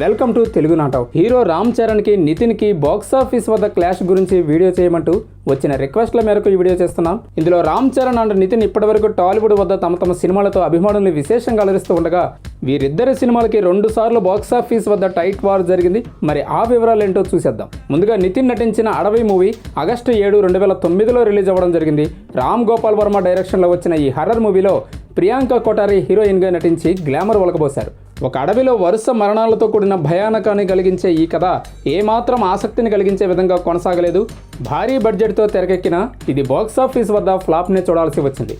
Welcome to Telugu నాటవ్. Hero Ram చరణ్కి నితిన్కి బాక్స్ ఆఫీస్ వద్ద క్లాష్ గురించి వీడియో చేయమంటూ వచ్చిన రిక్వెస్ట్ల మేరకు ఈ వీడియో చేస్తున్నాం. ఇందులో రామ్ చరణ్ అండ్ నితిన్ ఇప్పటివరకు టాలీవుడ్ వద్ద తమ తమ సినిమాలతో అభిమానుల్ని విశేషంగా అలరిస్తూ ఉండగా వీరిద్దరి సినిమాలకి రెండు సార్లు బాక్స్ ఆఫీస్ వద్ద టైట్ వార్ జరిగింది. మరి ఆ వివరాలు ఏంటో చూసేద్దాం. ముందుగా నితిన్ నటించిన అడవి మూవీ ఆగస్టు ఏడు రెండు వేల తొమ్మిదిలో రిలీజ్ అవ్వడం జరిగింది. రామ్ గోపాల్ వర్మ డైరెక్షన్లో వచ్చిన ఈ హర్రర్ మూవీలో ప్రియాంక కోటారి హీరోయిన్గా నటించి గ్లామర్ ఒలకబోశారు ఒక అడవిలో వరుస మరణాలతో కూడిన భయానకాన్ని కలిగించే ఈ కథ ఏమాత్రం ఆసక్తిని కలిగించే విధంగా కొనసాగలేదు. భారీ బడ్జెట్తో తెరకెక్కిన ఇది బాక్స్ ఆఫీస్ వద్ద ఫ్లాప్నే చూడాల్సి వచ్చింది.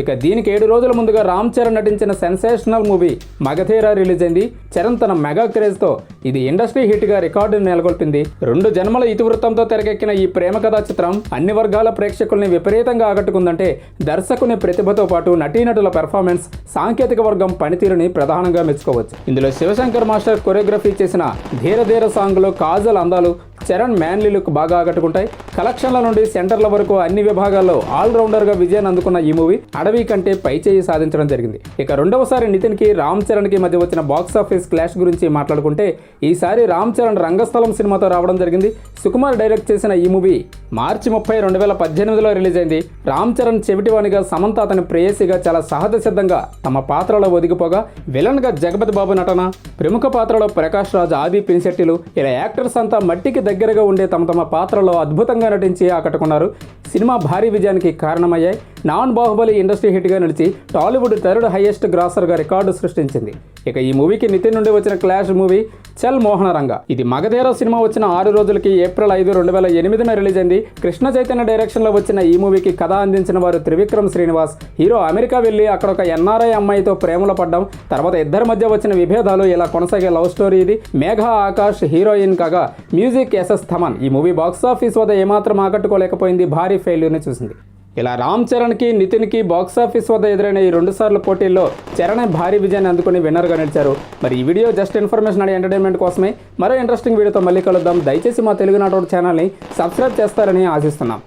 ఇక దీనికి ఏడు రోజుల ముందుగా రామ్ చరణ్ నటించిన సెన్సేషనల్ మూవీ మగధీరా రిలీజ్ అయింది. చరణ్ తన మెగా క్రేజ్తో ఇది ఇండస్ట్రీ హిట్గా రికార్డును నెలకొల్పింది. రెండు జన్మల ఇతివృత్తంతో తెరకెక్కిన ఈ ప్రేమ కథా చిత్రం అన్ని వర్గాల ప్రేక్షకుల్ని విపరీతంగా ఆకట్టుకుందంటే దర్శకుని ప్రతిభతో పాటు నటీనటుల పెర్ఫార్మెన్స్ సాంకేతిక వర్గం పనితీరుని ప్రధానంగా మెచ్చుకోవచ్చు. ఇందులో శివశంకర్ మాస్టర్ కొరియోగ్రఫీ చేసిన ధీర ధీర సాంగ్లో కాజల్ అందాలు చరణ్ మ్యాన్లీ లుక్ బాగా ఆకట్టుకుంటాయి. కలెక్షన్ల నుండి సెంటర్ల వరకు అన్ని విభాగాల్లో ఆల్రౌండర్గా విజయాన్ని అందుకున్న ఈ మూవీ అడవి కంటే పై చేయి సాధించడం జరిగింది. ఇక రెండవసారి నితిన్కి రామ్ చరణ్కి మధ్య వచ్చిన బాక్స్ ఆఫీస్ క్లాష్ గురించి మాట్లాడుకుంటే ఈసారి రామ్ చరణ్ రంగస్థలం సినిమాతో రావడం జరిగింది. సుకుమార్ డైరెక్ట్ చేసిన ఈ మూవీ మార్చి ముప్పై రెండు వేల పద్దెనిమిదిలో రిలీజ్ అయింది రామ్ చరణ్ చెవిటివాణిగా సమంత అతని ప్రేయసిగా చాలా సహజ సిద్ధంగా తమ పాత్రలో ఒదిగిపోగా విలన్గా జగపతి బాబు నటన. ప్రముఖ పాత్రలో ప్రకాష్ రాజ్ ఆది పినిశెట్టిలు ఇలా యాక్టర్స్ అంతా మట్టికి దగ్గరగా ఉండే తమ తమ పాత్రలో అద్భుతంగా నటించి ఆకట్టుకున్నారు. సినిమా భారీ విజయానికి కారణమయ్యాయి. నాన్ బాహుబలి ఇండస్ట్రీ హిట్గా నిలిచి టాలీవుడ్ థర్డ్ హైయెస్ట్ గ్రాసర్గా రికార్డు సృష్టించింది. ఇక ఈ మూవీకి నితిన్ నుండి వచ్చిన క్లాష్ మూవీ చల్ మోహన రంగ. ఇది మగధేర సినిమా వచ్చిన ఆరు రోజులకి ఏప్రిల్ ఐదు రెండు వేల ఎనిమిదిన రిలీజ్ అయింది. కృష్ణ చైతన్య డైరెక్షన్లో వచ్చిన ఈ మూవీకి కథ అందించిన వారు త్రివిక్రమ్ శ్రీనివాస్. హీరో అమెరికా వెళ్ళి అక్కడ ఒక ఎన్ఆర్ఐ అమ్మాయితో ప్రేమలో పడ్డం. తర్వాత ఇద్దరి మధ్య వచ్చిన విభేదాలు ఇలా కొనసాగే లవ్ స్టోరీ ఇది. మేఘ ఆకాష్ హీరోయిన్ కాగా మ్యూజిక్ ఎస్ఎస్ థమన్. ఈ మూవీ బాక్స్ ఆఫీస్ వద్ద ఏమాత్రం ఆకట్టుకోలేకపోయింది. భారీ ఫెయిల్యూర్ని చూసింది. ఇలా రామ్ చరణ్కి నితిన్కి బాక్స్ ఆఫీస్ వద్ద ఎదురైన ఈ రెండు సార్లు పోటీల్లో చరణ్ భారీ విజయాన్ని అందుకుని విన్నర్గా నడిచారు మరి ఈ video just information and entertainment కోసమే. మరో ఇంట్రెస్టింగ్ వీడియోతో మళ్ళీ కలుద్దాం. దయచేసి మా తెలుగు నాటోడ్ ఛానల్ని సబ్స్క్రైబ్ చేస్తారని ఆశిస్తున్నాం.